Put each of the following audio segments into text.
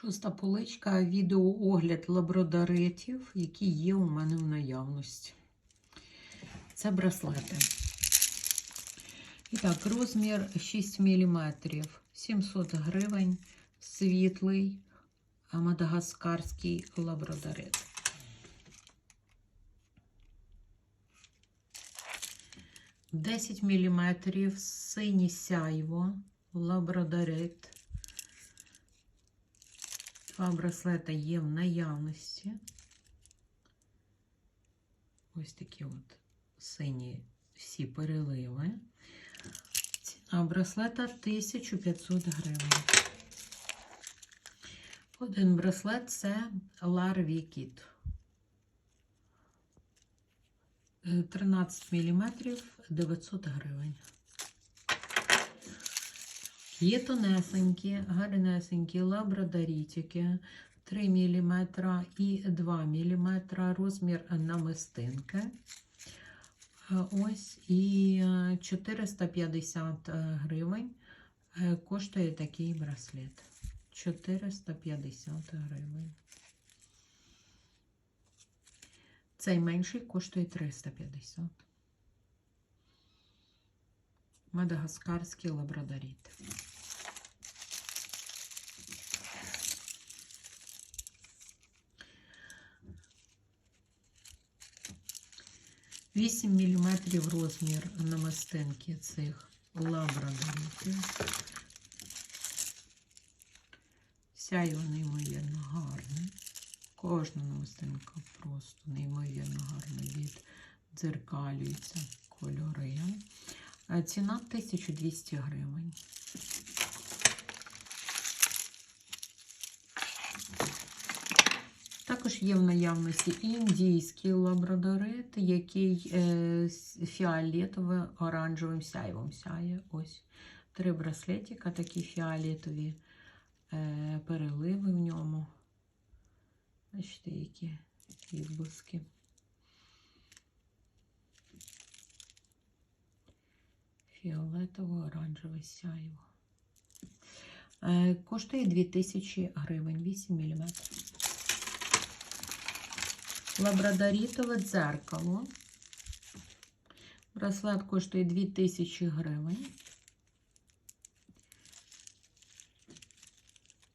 Шоста поличка відеоогляд лабрадоритів, які є у мене в наявності. Це браслети. І так, розмір 6 мм, 700 гривень, світлий мадагаскарський лабрадорит. Десять міліметрів синє сяйво, лабрадорит. Два браслета є в наявності. Ось такі от сині всі переливи. Ціна браслета 1500 гривень. Один браслет це Kit. 13 мм 900 гривень. Є тонесенькі, гарнесенькі лабрадорітики. 3 мм і 2 мм розмір намистинки. Ось і 450 гривень коштує такий браслет. 450 гривень. Цей менший коштує 350. Мадагаскарський лабрадаріт. 8 мм розмір намистинки цих лабрадоритів. Сяй його неймовірно гарні. Кожна намистинка просто неймовірно гарна від віддзеркалюється кольори. Е, ціна 1200 гривень. Також є в наявності індійський лабрадорит, який е, фіолетовим оранжевим сяйвом сяє. Ось три браслетика, такі фіолетові е, переливи в ньому. Бачите, які відблиски. Фіолетово-оранжеве сяйво. Е, коштує 2000 гривень, 8 мм. Лабрадорітове дзеркало. Браслет коштує 2000 гривень.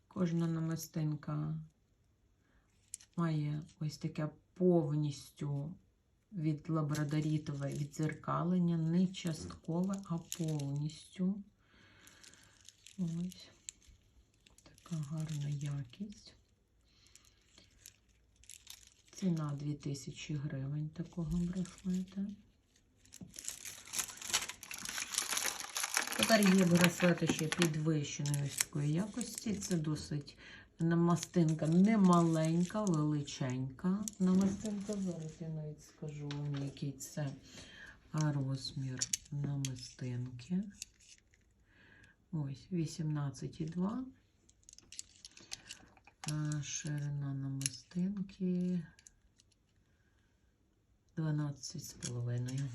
Кожна намистинка має ось таке повністю від лабрадорітове відзеркалення, не часткове, а повністю. Ось така гарна якість. Ціна 2000 гривень такого браслета. Тепер є браслети ще підвищеної ось такої якості. Це досить намастинка не маленька, величенька. Намастинка, зараз я навіть скажу вам, який це розмір намистинки. Ось 18,2. Ширина намистинки 12,5.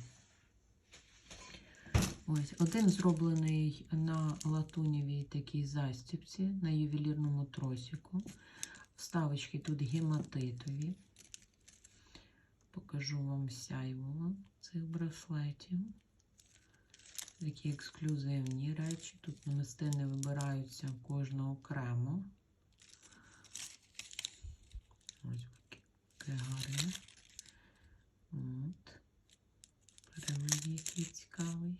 Ось один зроблений на латунєвій такій застіпці, на ювелірному тросику. Вставочки тут гематитові. Покажу вам сяйво цих браслетів. Такі ексклюзивні речі. Тут намистини вибираються кожного окремо. Ось таке гарне. От. Перелив цікавий.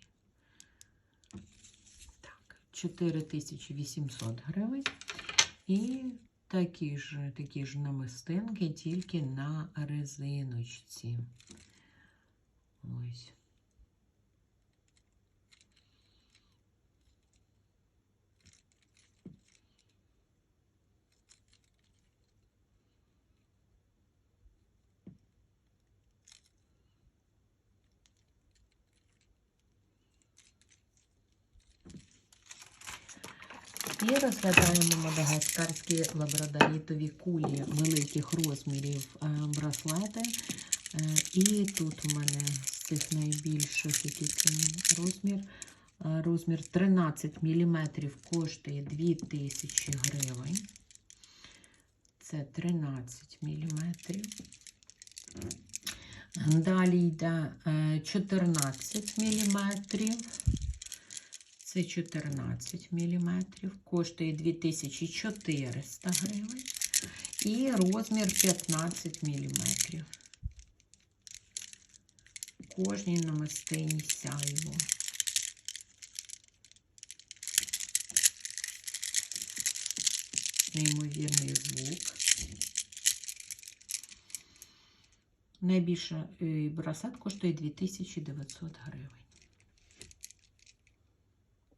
цікавий. 4800 гривень. І такі ж такі ж намистинки, тільки на резиночці. Ось. І розглядаємо мадагаскарські лабрадорітові кулі великих розмірів е, браслети. Е, І тут у мене з цих найбільших який це розмір. Е, Розмір 13 мм коштує 2000 гривень. це 13 мм. Далі йде е, 14 мм. Це 14 мм. Коштує 2400 гривень. І розмір 15 мм. Кожній намистині сяйво. Неймовірний звук. Найбільша е, браслет коштує 2900 гривень.